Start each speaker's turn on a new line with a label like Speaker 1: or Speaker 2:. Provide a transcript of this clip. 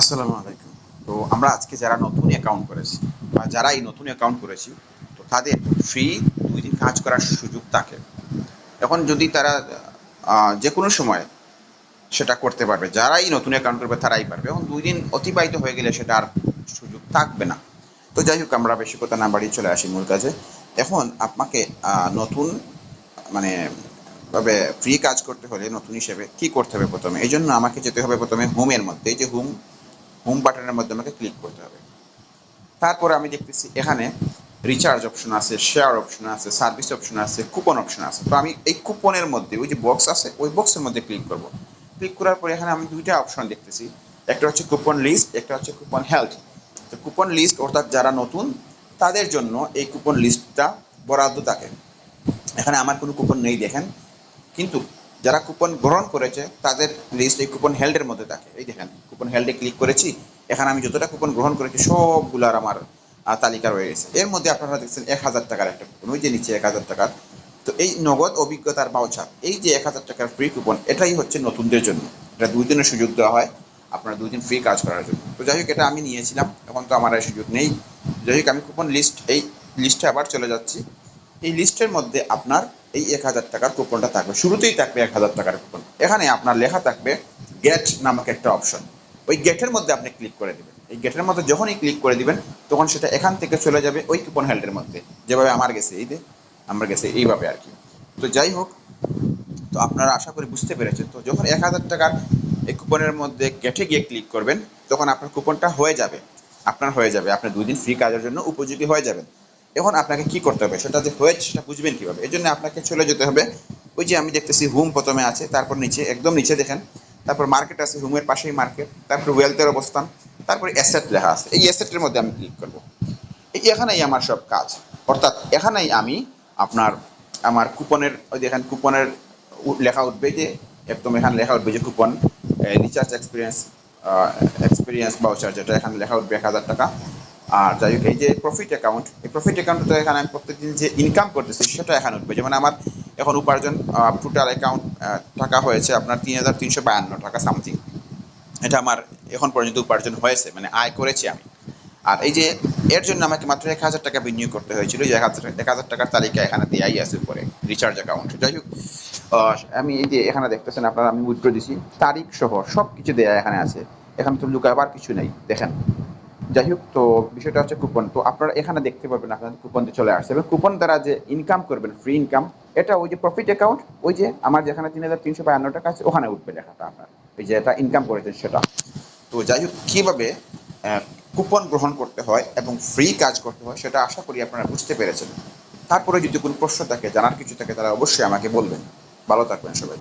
Speaker 1: আসসালামু আলাইকুম। তো আমরা আজকে যারা নতুন অ্যাকাউন্ট করেছি বা যারা এই নতুন অ্যাকাউন্ট করেছি, তো তাদের ফ্রি দুই দিন কাজ করার সুযোগ থাকে। এখন যদি তারা যে কোনো সময় সেটা করতে পারবে, যারাই নতুন অ্যাকাউন্ট করবে তারাই পারবে। এখন দুই দিন অতিবাহিত হয়ে গেলে সেটা আর সুযোগ থাকবে না। তো যাই হোক, আমরা বেশি কথা না বাড়িয়ে চলে আসি মূল কাজে। এখন আপনাকে নতুন মানে ভাবে ফ্রি কাজ করতে হলে নতুন হিসেবে কি করতে হবে প্রথমে? এই জন্য আমাকে যেতে হবে প্রথমে হোমের মধ্যে। এই যে হোম হোম বাটনের মধ্যে আমাকে ক্লিক করতে হবে। তারপরে আমি দেখতেছি এখানে রিচার্জ অপশন আছে শেয়ার অপশন আছে সার্ভিস অপশন আছে কুপন অপশন আছে। তো আমি এই কুপনের মধ্যে, ওই যে বক্স আছে, ওই বক্সের মধ্যে ক্লিক করব। ক্লিক করার পরে এখানে আমি দুইটা অপশন দেখতেছি। একটা হচ্ছে কুপন লিস্ট একটা হচ্ছে কুপন হেলথ তো কুপন লিস্ট অর্থাৎ যারা নতুন, তাদের জন্য এই কুপন লিস্টটা বরাদ্দ থাকে। এখানে আমার কোনো কুপন নেই দেখেন। কিন্তু যারা কুপন গ্রহণ করেছে, তাদের লিস্ট এই কুপন হেল্ডের মধ্যে থাকে। এই দেখেন কুপন হেল্ডে ক্লিক করেছি, এখানে আমি যতটা কুপন গ্রহণ করেছি, সবগুলার আমার তালিকা রয়ে গেছে। এর মধ্যে আপনারা দেখছেন এক হাজার টাকার একটা কুপন ওই যে নিচে এক হাজার টাকার। তো এই নগদ অভিজ্ঞতার বাউচার এই যে এক হাজার টাকার ফ্রি কুপন এটাই হচ্ছে নতুনদের জন্য। এটা দুই দিনের সুযোগ দেওয়া হয়, আপনার দুই দিন ফ্রি কাজ করার জন্য। তো যাই হোক, এটা আমি নিয়েছিলাম, এখন তো আমার আর সুযোগ নেই। যাই হোক, আমি কুপন লিস্ট এই লিস্টে আবার চলে যাচ্ছি। এই লিস্টের মধ্যে আপনার এই এক হাজার টাকার কুপনটা থাকবে। শুরুতেই থাকবে এক হাজার টাকার কুপন। এখানে আপনার লেখা থাকবে গেট নামক একটা অপশন ওই গেটের মধ্যে আপনি ক্লিক করে দেবেন। এই গেটের মধ্যে যখনই ক্লিক করে দিবেন, তখন সেটা এখান থেকে চলে যাবে ওই কুপন হেল্ডের মধ্যে। যেভাবে আমার গেছে এই যে, আমার গেছে এইভাবে আর কি। তো যাই হোক, তো আপনারা আশা করি বুঝতে পেরেছেন। তো যখন এক হাজার টাকার এই কুপনের মধ্যে গেটে গিয়ে ক্লিক করবেন, তখন আপনার কুপনটা হয়ে যাবে। আপনার হয়ে যাবে। আপনি দুই দিন ফ্রি কাজের জন্য উপযোগী হয়ে যাবেন। এখন আপনাকে কি করতে হবে? সেটা যে হয়েছে, সেটা বুঝবেন কীভাবে? এই জন্য আপনাকে চলে যেতে হবে। ওই যে আমি দেখতেছি হুম প্রথমে আছে, তারপর নিচে, একদম নিচে দেখেন। তারপর মার্কেট আছে, হুমের পাশেই মার্কেট, তারপর ওয়েলথের অবস্থান, তারপর অ্যাসেট লেখা আছে। এই অ্যাসেটের মধ্যে আমি ক্লিক করব। এই এখানেই আমার সব কাজ। অর্থাৎ এখানেই আমি আপনার, আমার কুপনের, ওই দেখেন কুপনের লেখা উঠবে যে, একদম এখানে লেখা উঠবে যে coupon recharge experience experience voucher যেটা এখানে লেখা উঠবে এক হাজার টাকা। আর যাই হোক, এই যে প্রফিট অ্যাকাউন্ট এই প্রফিট অ্যাকাউন্টে তো এখানে আমি প্রত্যেকদিন যে ইনকাম করতেছি সেটা এখানে উঠবে। যেমন আমার এখন উপার্জন টোটাল অ্যাকাউন্ট টাকা হয়েছে আপনার তিন হাজার তিনশো বায়ান্ন টাকা সামথিং এটা আমার এখন পর্যন্ত উপার্জন হয়েছে মানে আয় করেছি আমি। আর এই যে এর জন্য আমাকে মাত্র এক হাজার টাকা বিনিয়োগ করতে হয়েছিল, যে এক হাজার এক হাজার টাকার তালিকা এখানে দেয়াই আছে উপরে রিচার্জ অ্যাকাউন্ট যাই হোক আমি এই যে এখানে দেখতেছেন আপনারা, আমি উইথড্র দিছি, তারিখ সহ সব কিছু দেয়া এখানে আছে। এখানে তো লুকাবার কিছু নেই, দেখেন। যাই হোক, তো বিষয়টা হচ্ছে কুপন তো আপনারা এখানে দেখতে পারবেন আপনাদের কুপন দিয়ে চলে আসছে। এবং কুপন দ্বারা যে ইনকাম করবেন ফ্রি ইনকাম এটা ওই যে প্রফিট অ্যাকাউন্ট ওই যে আমার যেখানে তিন হাজার তিনশো বায়ান্ন টাকা আছে ওখানে উঠবে লেখাটা আপনার। এই যে এটা ইনকাম করেছেন সেটা। তো যাই হোক, কীভাবে কুপন গ্রহণ করতে হয় এবং ফ্রি কাজ করতে হয় সেটা আশা করি আপনারা বুঝতে পেরেছেন। তারপরে যদি কোনো প্রশ্ন থাকে, জানার কিছু থাকে, তারা অবশ্যই আমাকে বলবেন। ভালো থাকবেন সবাই।